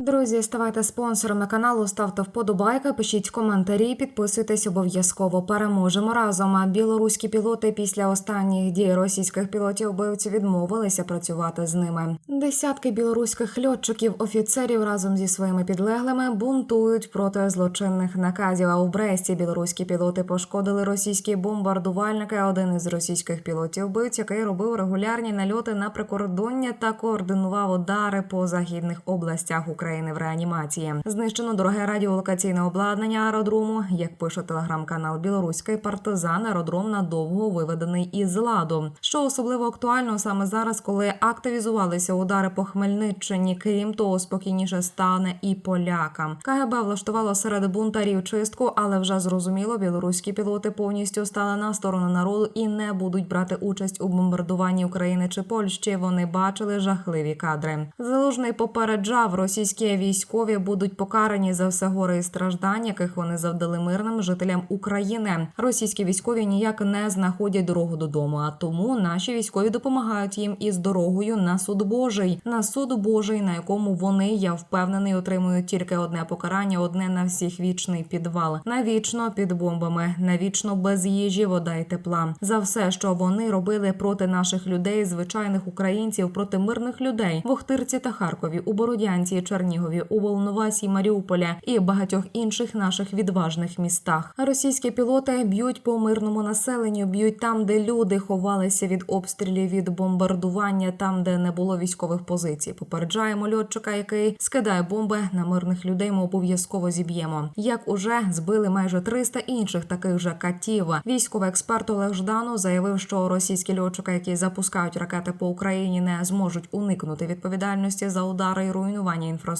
Друзі, ставайте спонсорами каналу, ставте вподобайки, пишіть коментарі, підписуйтесь обов'язково. Переможемо разом. А Білоруські пілоти після останніх дій російських пілотів вбивців відмовилися працювати з ними. Десятки білоруських льотчиків, офіцерів разом зі своїми підлеглими бунтують проти злочинних наказів. А у Бресті білоруські пілоти пошкодили російські бомбардувальники. Один із російських пілотів вбивць, який робив регулярні нальоти на прикордоння та координував удари по західних областях України в реанімації. Знищено дороге радіолокаційне обладнання аеродрому. Як пише телеграм-канал Білоруський партизан, аеродром надовго виведений із ладу. Що особливо актуально саме зараз, коли активізувалися удари по Хмельниччині. Крім того, спокійніше стане і полякам. КГБ влаштувало серед бунтарів чистку, але вже зрозуміло, білоруські пілоти повністю стали на сторону народу і не будуть брати участь у бомбардуванні України чи Польщі. Вони бачили жахливі кадри. Залужний попереджав, російські військові будуть покарані за все горе і страждань, яких вони завдали мирним жителям України. Російські військові ніяк не знаходять дорогу додому. А тому наші військові допомагають їм із дорогою на суд Божий, на суд Божий, на якому вони, я впевнений, отримують тільки одне покарання, одне на всіх вічний підвал, навічно під бомбами, навічно без їжі, вода й тепла. За все, що вони робили проти наших людей, звичайних українців, проти мирних людей в Охтирці та Харкові, у Бородянці, Чернігові, у Волновасі, Маріуполя і багатьох інших наших відважних містах. Російські пілоти б'ють по мирному населенню, б'ють там, де люди ховалися від обстрілів, від бомбардування, там, де не було військових позицій. Попереджаємо льотчика, який скидає бомби на мирних людей. Ми обов'язково зіб'ємо. Як уже збили майже 300 інших таких же катів. Військовий експерт Олег Жданов заявив, що російські льотчики, які запускають ракети по Україні, не зможуть уникнути відповідальності за удари і руйнування інфраструктури,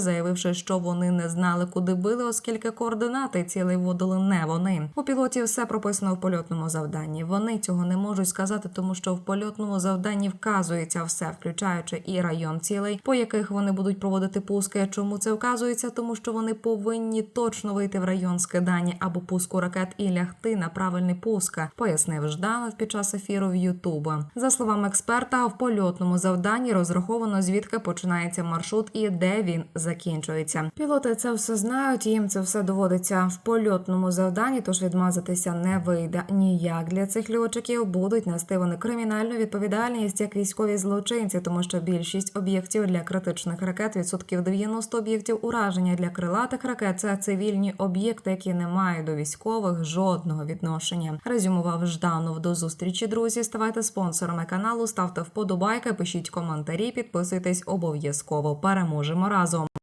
заявивши, що вони не знали, куди били, оскільки координати цілей вводили не вони. У пілотів все прописано в польотному завданні. Вони цього не можуть сказати, тому що в польотному завданні вказується все, включаючи і район цілей, по яких вони будуть проводити пуски. Чому це вказується? Тому що вони повинні точно вийти в район скидання або пуску ракет і лягти на правильний пуск, пояснив Жданов під час ефіру в Ютуб. За словами експерта, в польотному завданні розраховано звідки починається маршрут і де він закінчується. Пілоти це все знають. Їм це все доводиться в польотному завданні, тож відмазатися не вийде ніяк. Для цих льотчиків будуть нести вони кримінальну відповідальність як військові злочинці, тому що більшість об'єктів для критичних ракет, відсотків 90 об'єктів ураження для крилатих ракет це цивільні об'єкти, які не мають до військових жодного відношення. Резюмував Жданов. До зустрічі, друзі. Ставайте спонсорами каналу, ставте вподобайки, пишіть коментарі, підписуйтесь обов'язково. Переможемо разом.